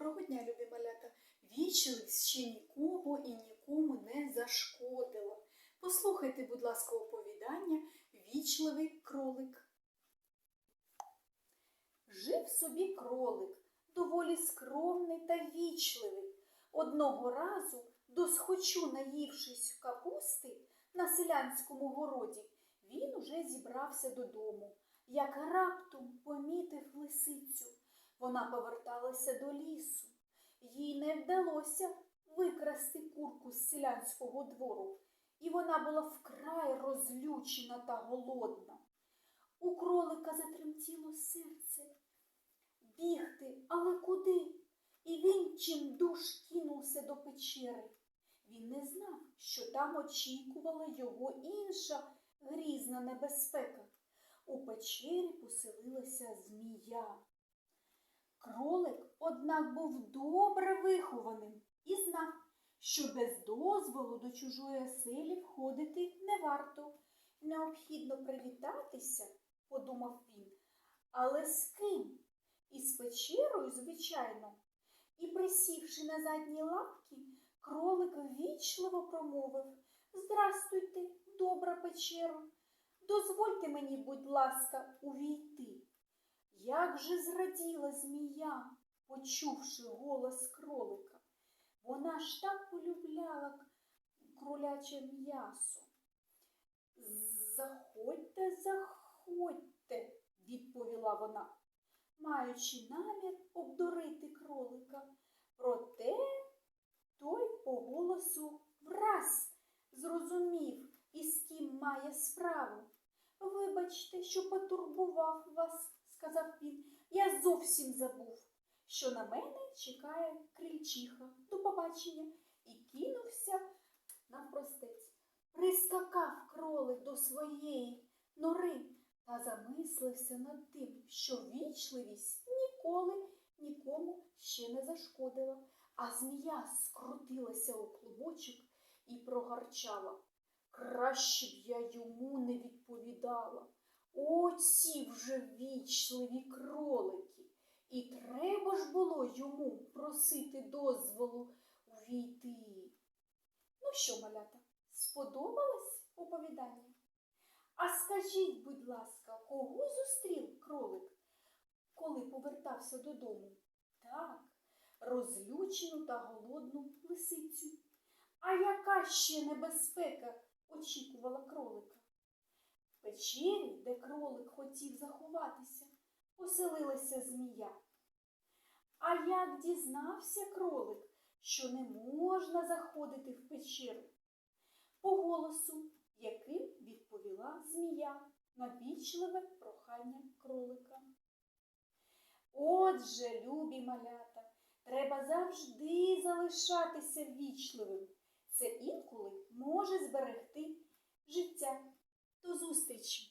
Доброго дня, любі малята! Вічливість ще нікого і нікому не зашкодила. Послухайте, будь ласка, оповідання Вічливий кролик. Жив собі кролик, доволі скромний та вічливий. Одного разу, досхочу наївшись капусти на селянському городі, він уже зібрався додому, як раптом помітив лисицю. Вона поверталася до лісу. Їй не вдалося викрасти курку з селянського двору, і вона була вкрай розлючена та голодна. У кролика затремтіло серце. Бігти, але куди? І він чимдуж кинувся до печери. Він не знав, що там очікувала його інша грізна небезпека. У печері поселилася змія. Кролик, однак, був добре вихованим і знав, що без дозволу до чужої оселі входити не варто. Необхідно привітатися, подумав він, але з ким? Із печерою, звичайно. І, присівши на задні лапки, кролик ввічливо промовив Здрастуйте, добра печеро, дозвольте мені, будь ласка, увійти. Як же зраділа змія, почувши голос кролика. Вона ж так полюбляла кроляче м'ясо. Заходьте, заходьте, відповіла вона, маючи намір обдурити кролика. Проте той по голосу враз зрозумів, із ким має справу. Вибачте, що потурбував вас, сказав він. Я зовсім забув, що на мене чекає крильчиха. До побачення і кинувся навпростець. Прискакав кролик до своєї нори та замислився над тим, що вічливість ніколи нікому ще не зашкодила, а змія скрутилася у клубочок і прогарчала. Краще б я йому не відповідала. Оці вже вічливі кролики. І треба ж було йому просити дозволу увійти. Ну що, малята, сподобалось оповідання? А скажіть, будь ласка, кого зустрів кролик, коли повертався додому? Так, розлючену та голодну лисицю. А яка ще небезпека очікувала кролика? Печері, де кролик хотів заховатися, поселилася змія. А як дізнався кролик, що не можна заходити в печеру? По голосу, яким відповіла змія на вічливе прохання кролика. Отже, любі малята, треба завжди залишатися вічливим. Це інколи може зберегти життя. До зустрічі!